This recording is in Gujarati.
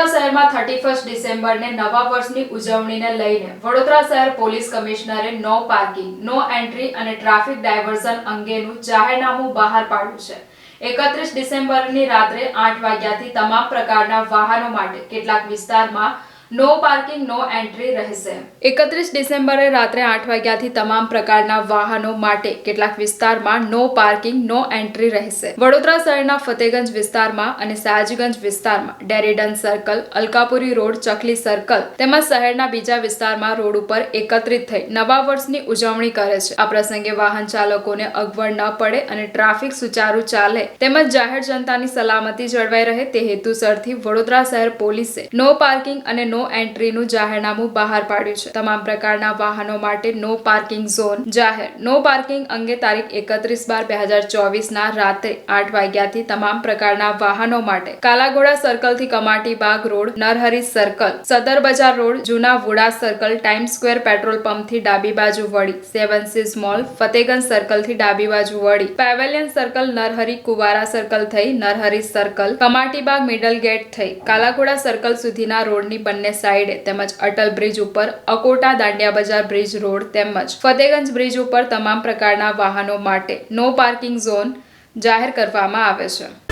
વડોદરા શહેરમાં થર્ટી ફર્સ્ટ ડિસેમ્બરને નવા વર્ષની ઉજવણીને લઈને વડોદરા શહેર પોલીસ કમિશનરે નો પાર્કિંગ, નો એન્ટ્રી અને ટ્રાફિક ડાયવર્ઝન અંગેનું જાહેરનામું બહાર પાડ્યું છે. એકત્રીસ ડિસેમ્બરની રાત્રે આઠ વાગ્યાથી તમામ પ્રકારના વાહનો માટે કેટલાક વિસ્તારમાં નો પાર્કિંગ, નો એન્ટ્રી રહેશે. એકત્રીસ ડિસેમ્બરે રાત્રે આઠ વાગ્યાથી તમામ પ્રકારના વાહનો માટે કેટલાક વિસ્તારમાં નો પાર્કિંગ, નો એન્ટ્રી રહેશે. વડોદરા શહેરના ફતેગંજ વિસ્તારમાં અને સયાજીગંજ વિસ્તારમાં Dairy Den circle, Alkapuri road, Chakli circle તેમજ શહેરના બીજા વિસ્તારમાં રોડ ઉપર એકત્રિત થઈ નવા વર્ષની ઉજવણી કરે છે. આ પ્રસંગે વાહન ચાલકોને અગવડ ન પડે અને ટ્રાફિક સુચારુ ચાલે તેમજ જાહેર જનતાની સલામતી જળવાઈ રહે તે હેતુસરથી વડોદરા શહેર પોલીસે નો પાર્કિંગ અને નો એન્ટ્રીનું જાહેરનામું બહાર પાડ્યું છે. તમામ પ્રકારના વાહનો માટે નો પાર્કિંગ ઝોન જાહેર. નો પાર્કિંગ અંગે તારીખ એકત્રીસ બાર બે હજાર ચોવીસના રાત્રે આઠ વાગ્યાથી તમામ પ્રકારના વાહનો માટે Kala Ghoda સર્કલથી Kamati Baug road, Narhari circle, Sadar Bazaar road, જૂના VUDA circle Time Square petrol પંપથી ડાબી બાજુ વળી, સેવન સીઝ મોલ, ફતેગંજ સર્કલથી ડાબી બાજુ વળી, પેવેલિયન સર્કલ, નરહરી કુવારા સર્કલ થઈ, Narhari circle Kamatibaug middle gate થઈ, કાલાઘોડા સર્કલ સુધીના રોડની બંને સાઈડે તેમજ અટલ બ્રિજ ઉપર અકોટા દાંડિયા બજાર બ્રિજ રોડ તેમજ ફતેગંજ બ્રિજ ઉપર તમામ પ્રકારના વાહનો માટે નો પાર્કિંગ ઝોન જાહેર કરવામાં આવે છે.